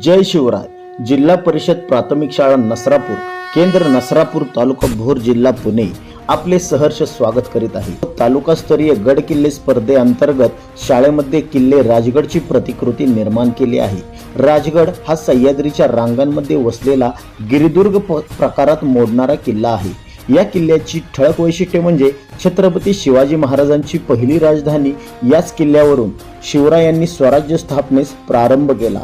जय शिवराय जिल्हा परिषद प्राथमिक शाळा नसरापूर केंद्र नसरापूर तालुका भोर जिल्हा पुणे. आपले सहर्ष स्वागत करीत आहे. तालुकास्तरीय गड किल्ले स्पर्धेअंतर्गत शाळेमध्ये किल्ले राजगडची प्रतिकृती निर्माण केली आहे. राजगड हा सह्याद्रीच्या रांगांमध्ये वसलेला गिरिदुर्ग प- प्रकारात मोडणारा किल्ला आहे. या किल्ल्याची ठळक वैशिष्ट्ये म्हणजे छत्रपती शिवाजी महाराजांची पहिली राजधानी याच किल्ल्यावरून शिवरायांनी स्वराज्य स्थापनेस प्रारंभ केला.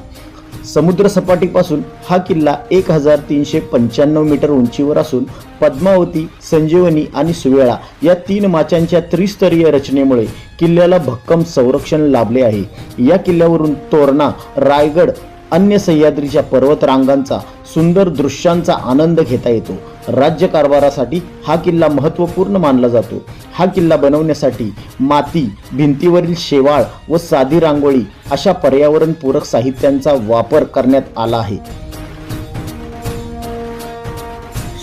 समुद्रसपाटीपासून हा किल्ला एक हजार तीनशे पंच्याण्णव मीटर उंचीवर असून पद्मावती संजीवनी आणि सुवेळा या तीन माचांच्या त्रिस्तरीय रचनेमुळे किल्ल्याला भक्कम संरक्षण लाभले आहे. या किल्ल्यावरून तोरणा रायगड अन्य सह्याद्रीच्या पर्वतरांगांचा सुंदर दृश्यांचा आनंद घेता येतो. राज्य कारभारासाठी हा किल्ला महत्त्वपूर्ण मानला जातो. हा किल्ला बनवण्यासाठी माती भिंतीवरील शेवाळ व साधी रांगोळी अशा पर्यावरणपूरक साहित्यांचा वापर करण्यात आला आहे.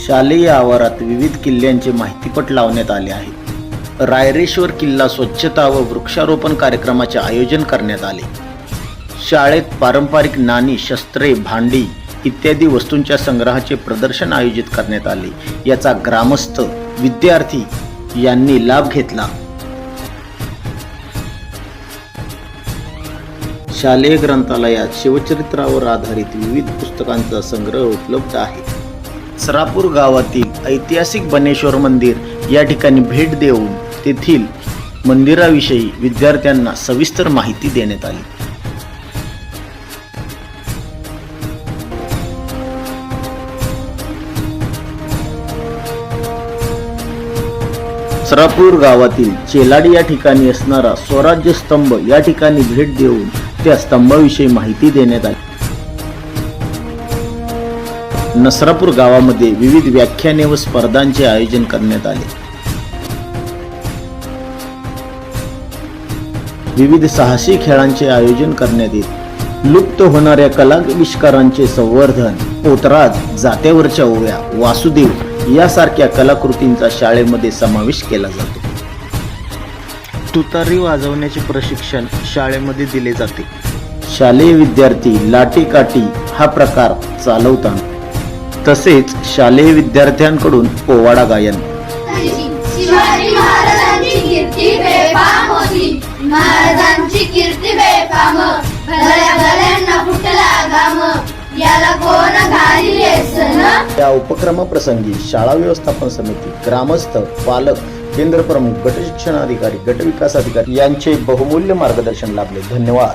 शालेय आवारात विविध किल्ल्यांचे माहितीपट लावण्यात आले आहे रायरेश्वर किल्ला स्वच्छता व वृक्षारोपण कार्यक्रमाचे आयोजन करण्यात आले. शाळेत पारंपरिक नाणी शस्त्रे भांडी इत्यादी वस्तूंच्या संग्रहाचे प्रदर्शन आयोजित करण्यात आले. याचा ग्रामस्थ विद्यार्थी यांनी लाभ घेतला. शालेय ग्रंथालयात शिवचरित्रावर आधारित विविध पुस्तकांचा संग्रह उपलब्ध आहे. सरापूर गावातील ऐतिहासिक बनेश्वर मंदिर या ठिकाणी भेट देऊन तेथील मंदिराविषयी विद्यार्थ्यांना सविस्तर माहिती देण्यात आली. सरापूर गावातील चेलाडी या ठिकाणी असणारा स्वराज्य स्तंभ या ठिकाणी भेट देऊन त्या स्तंभाविषयी माहिती देण्यात आली. नसरापूर गावामध्ये विविध व्याख्याने व स्पर्धांचे आयोजन करण्यात आले. विविध साहसी खेळांचे आयोजन करण्यात येत लुप्त होणाऱ्या कलाविष्कारांचे संवर्धन पोतराज जात्यावरच्या ओव्या वासुदेव यासारख्या कलाकृतींचा शाळेमध्ये समावेश केला जातो. तुतारी वाजवण्याचे प्रशिक्षण शाळेमध्ये दिले जाते. शालेय विद्यार्थी लाटीकाटी काठी हा प्रकार चालवतात. तसेच शालेय विद्यार्थ्यांकडून पोवाडा गायन. शिवाजी महाराजांची याला कोण या उपक्रमाप्रसंगी शाळा व्यवस्थापन समिती ग्रामस्थ पालक केंद्र प्रमुख गट शिक्षणाधिकारी गट विकास अधिकारी यांचे बहुमूल्य मार्गदर्शन लाभले. धन्यवाद.